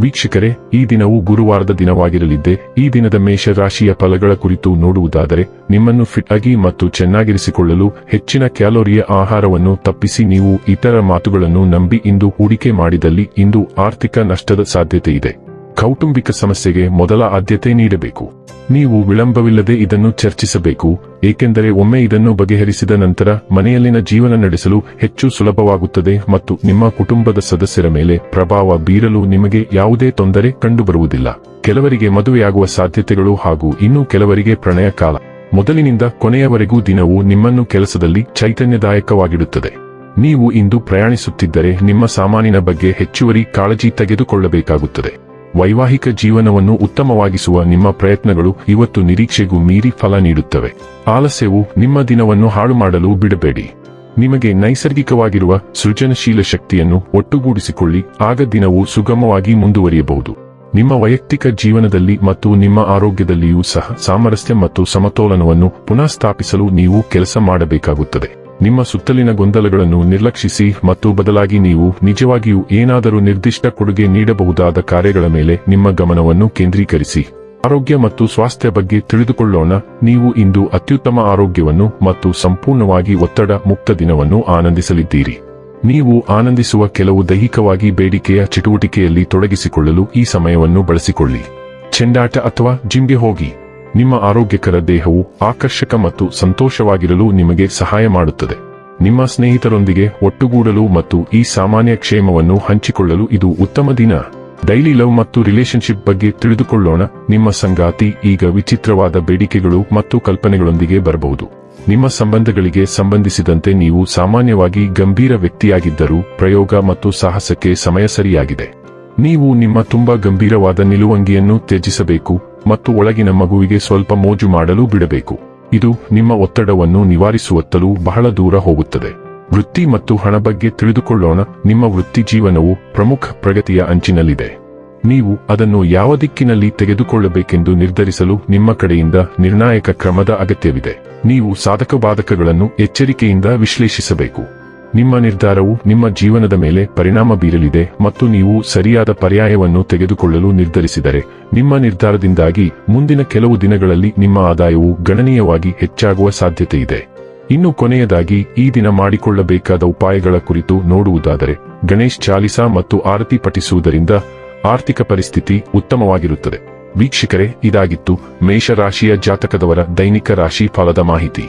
ವೀಕ್ಷಕರೇ, ಈ ದಿನವು ಗುರುವಾರದ ದಿನವಾಗಿರಲಿದ್ದೆ, ಈ ದಿನದ ಮೇಷ ರಾಶಿಯ ಫಲಗಳ ಕುರಿತು ನೋಡುವುದಾದರೆ, ನಿಮ್ಮನ್ನು ಫಿಟ್ ಆಗಿ ಮತ್ತು ಚೆನ್ನಾಗಿರಿಸಿಕೊಳ್ಳಲು ಹೆಚ್ಚಿನ ಕ್ಯಾಲೋರಿಯ ಆಹಾರವನ್ನು ತಪ್ಪಿಸಿ ನೀವು ಇತರ ಮಾತುಗಳನ್ನು ನಂಬಿ ಇಂದು ಹೂಡಿಕೆ ಮಾಡಿದಲ್ಲಿ ಇಂದು ಆರ್ಥಿಕ ನಷ್ಟದ ಸಾಧ್ಯತೆ ಇದೆ ಕೌಟುಂಬಿಕ ಸಮಸ್ಯೆಗೆ ಮೊದಲ ಆದ್ಯತೆ ನೀಡಬೇಕು. ನೀವು ವಿಳಂಬವಿಲ್ಲದೆ ಇದನ್ನು ಚರ್ಚಿಸಬೇಕು, ಏಕೆಂದರೆ ಒಮ್ಮೆ ಇದನ್ನು ಬಗೆಹರಿಸಿದ ನಂತರ ಮನೆಯಲ್ಲಿನ ಜೀವನ ನಡೆಸಲು ಹೆಚ್ಚು ಸುಲಭವಾಗುತ್ತದೆ ಮತ್ತು ನಿಮ್ಮ ಕುಟುಂಬದ ಸದಸ್ಯರ ಮೇಲೆ ಪ್ರಭಾವ ಬೀರಲು ನಿಮಗೆ ಯಾವುದೇ ತೊಂದರೆ ಕಂಡುಬರುವುದಿಲ್ಲ. ಕೆಲವರಿಗೆ ಮದುವೆಯಾಗುವ ಸಾಧ್ಯತೆಗಳು ಹಾಗೂ ಇನ್ನೂ ಕೆಲವರಿಗೆ ಪ್ರಣಯ ಕಾಲ. ಮೊದಲಿನಿಂದ ಕೊನೆಯವರೆಗೂ ದಿನವು ನಿಮ್ಮನ್ನು ಕೆಲಸದಲ್ಲಿ ಚೈತನ್ಯದಾಯಕವಾಗಿಡುತ್ತದೆ. ನೀವು ಇಂದು ಪ್ರಯಾಣಿಸುತ್ತಿದ್ದರೆ ನಿಮ್ಮ ಸಾಮಾನಿನ ಬಗ್ಗೆ ಹೆಚ್ಚುವರಿ ಕಾಳಜಿ ತೆಗೆದುಕೊಳ್ಳಬೇಕಾಗುತ್ತದೆ. ವೈವಾಹಿಕ ಜೀವನವನ್ನು ಉತ್ತಮವಾಗಿಸುವ ನಿಮ್ಮ ಪ್ರಯತ್ನಗಳು ಇವತ್ತು ನಿರೀಕ್ಷೆಗೂ ಮೀರಿ ಫಲ ನೀಡುತ್ತವೆ. ಆಲಸ್ಯವು ನಿಮ್ಮ ದಿನವನ್ನು ಹಾಳು ಮಾಡಲು ಬಿಡಬೇಡಿ. ನಿಮಗೆ ನೈಸರ್ಗಿಕವಾಗಿರುವ ಸೃಜನಶೀಲ ಶಕ್ತಿಯನ್ನು ಒಟ್ಟುಗೂಡಿಸಿಕೊಳ್ಳಿ, ಆಗ ದಿನವು ಸುಗಮವಾಗಿ ಮುಂದುವರಿಯಬಹುದು. ನಿಮ್ಮ ವೈಯಕ್ತಿಕ ಜೀವನದಲ್ಲಿ ಮತ್ತು ನಿಮ್ಮ ಆರೋಗ್ಯದಲ್ಲಿಯೂ ಸಹ ಸಾಮರಸ್ಯ ಮತ್ತು ಸಮತೋಲನವನ್ನು ಪುನಃ ಸ್ಥಾಪಿಸಲು ನೀವು ಕೆಲಸ ಮಾಡಬೇಕಾಗುತ್ತದೆ. ನಿಮ್ಮ ಸುತ್ತಲಿನ ಗೊಂದಲಗಳನ್ನು ನಿರ್ಲಕ್ಷಿಸಿ ಮತ್ತು ಬದಲಾಗಿ ನೀವು ನಿಜವಾಗಿಯೂ ಏನಾದರೂ ನಿರ್ದಿಷ್ಟ ಕೊಡುಗೆ ನೀಡಬಹುದಾದ ಕಾರ್ಯಗಳ ಮೇಲೆ ನಿಮ್ಮ ಗಮನವನ್ನು ಕೇಂದ್ರೀಕರಿಸಿ. ಆರೋಗ್ಯ ಮತ್ತು ಸ್ವಾಸ್ಥ್ಯ ಬಗ್ಗೆ ತಿಳಿದುಕೊಳ್ಳೋಣ. ನೀವು ಇಂದು ಅತ್ಯುತ್ತಮ ಆರೋಗ್ಯವನ್ನು ಮತ್ತು ಸಂಪೂರ್ಣವಾಗಿ ಒತ್ತಡ ಮುಕ್ತ ದಿನವನ್ನು ಆನಂದಿಸಲಿದ್ದೀರಿ. ನೀವು ಆನಂದಿಸುವ ಕೆಲವು ದೈಹಿಕವಾಗಿ ಬೇಡಿಕೆಯ ಚಟುವಟಿಕೆಯಲ್ಲಿ ತೊಡಗಿಸಿಕೊಳ್ಳಲು ಈ ಸಮಯವನ್ನು ಬಳಸಿಕೊಳ್ಳಿ. ಚೆಂಡಾಟ ಅಥವಾ ಜಿಮ್ಗೆ ಹೋಗಿ. ನಿಮ್ಮ ಆರೋಗ್ಯಕರ ದೇಹವು ಆಕರ್ಷಕ ಮತ್ತು ಸಂತೋಷವಾಗಿರಲು ನಿಮಗೆ ಸಹಾಯ ಮಾಡುತ್ತದೆ. ನಿಮ್ಮ ಸ್ನೇಹಿತರೊಂದಿಗೆ ಒಟ್ಟುಗೂಡಲು ಮತ್ತು ಈ ಸಾಮಾನ್ಯ ಕ್ಷೇಮವನ್ನು ಹಂಚಿಕೊಳ್ಳಲು ಇದು ಉತ್ತಮ ದಿನ. ಡೈಲಿ ಲವ್ ಮತ್ತು ರಿಲೇಶನ್ಶಿಪ್ ಬಗ್ಗೆ ತಿಳಿದುಕೊಳ್ಳೋಣ. ನಿಮ್ಮ ಸಂಗಾತಿ ಈಗ ವಿಚಿತ್ರವಾದ ಬೇಡಿಕೆಗಳು ಮತ್ತು ಕಲ್ಪನೆಗಳೊಂದಿಗೆ ಬರಬಹುದು. ನಿಮ್ಮ ಸಂಬಂಧಗಳಿಗೆ ಸಂಬಂಧಿಸಿದಂತೆ ನೀವು ಸಾಮಾನ್ಯವಾಗಿ ಗಂಭೀರ ವ್ಯಕ್ತಿಯಾಗಿದ್ದರೂ ಪ್ರಯೋಗ ಮತ್ತು ಸಾಹಸಕ್ಕೆ ಸಮಯ ಸರಿಯಾಗಿದೆ. ನೀವು ನಿಮ್ಮ ತುಂಬಾ ಗಂಭೀರವಾದ ನಿಲುವಂಗಿಯನ್ನು ತ್ಯಜಿಸಬೇಕು. ಮತ್ತು ಒಳಗಿನ ಮಗುವಿಗೆ ಸ್ವಲ್ಪ ಮೋಜು ಮಾಡಲು ಬಿಡಬೇಕು. ಇದು ನಿಮ್ಮ ಒತ್ತಡವನ್ನು ನಿವಾರಿಸುವತ್ತಲೂ ಬಹಳ ದೂರ ಹೋಗುತ್ತದೆ. ವೃತ್ತಿ ಮತ್ತು ಹಣ ಬಗ್ಗೆ ತಿಳಿದುಕೊಳ್ಳೋಣ. ನಿಮ್ಮ ವೃತ್ತಿ ಜೀವನವು ಪ್ರಮುಖ ಪ್ರಗತಿಯ ಅಂಚಿನಲ್ಲಿದೆ. ನೀವು ಅದನ್ನು ಯಾವ ದಿಕ್ಕಿನಲ್ಲಿ ತೆಗೆದುಕೊಳ್ಳಬೇಕೆಂದು ನಿರ್ಧರಿಸಲು ನಿಮ್ಮ ಕಡೆಯಿಂದ ನಿರ್ಣಾಯಕ ಕ್ರಮದ ಅಗತ್ಯವಿದೆ. ನೀವು ಸಾಧಕ ಬಾಧಕಗಳನ್ನು ಎಚ್ಚರಿಕೆಯಿಂದ ವಿಶ್ಲೇಷಿಸಬೇಕು. ನಿಮ್ಮ ನಿರ್ಧಾರವು ನಿಮ್ಮ ಜೀವನದ ಮೇಲೆ ಪರಿಣಾಮ ಬೀರಲಿದೆ ಮತ್ತು ನೀವು ಸರಿಯಾದ ಪರ್ಯಾಯವನ್ನು ತೆಗೆದುಕೊಳ್ಳಲು ನಿರ್ಧರಿಸಿದರೆ. ನಿಮ್ಮ ನಿರ್ಧಾರದಿಂದಾಗಿ ಮುಂದಿನ ಕೆಲವು ದಿನಗಳಲ್ಲಿ ನಿಮ್ಮ ಆದಾಯವು ಗಣನೀಯವಾಗಿ ಹೆಚ್ಚಾಗುವ ಸಾಧ್ಯತೆಯಿದೆ. ಇನ್ನು ಕೊನೆಯದಾಗಿ, ಈ ದಿನ ಮಾಡಿಕೊಳ್ಳಬೇಕಾದ ಉಪಾಯಗಳ ಕುರಿತು ನೋಡುವುದಾದರೆ, ಗಣೇಶ್ ಚಾಲಿಸಾ ಮತ್ತು ಆರತಿ ಪಠಿಸುವುದರಿಂದ ಆರ್ಥಿಕ ಪರಿಸ್ಥಿತಿ ಉತ್ತಮವಾಗಿರುತ್ತದೆ. ವೀಕ್ಷಕರೇ, ಇದಾಗಿತ್ತು ಮೇಷರಾಶಿಯ ಜಾತಕದವರ ದೈನಿಕ ರಾಶಿ ಫಲದ ಮಾಹಿತಿ.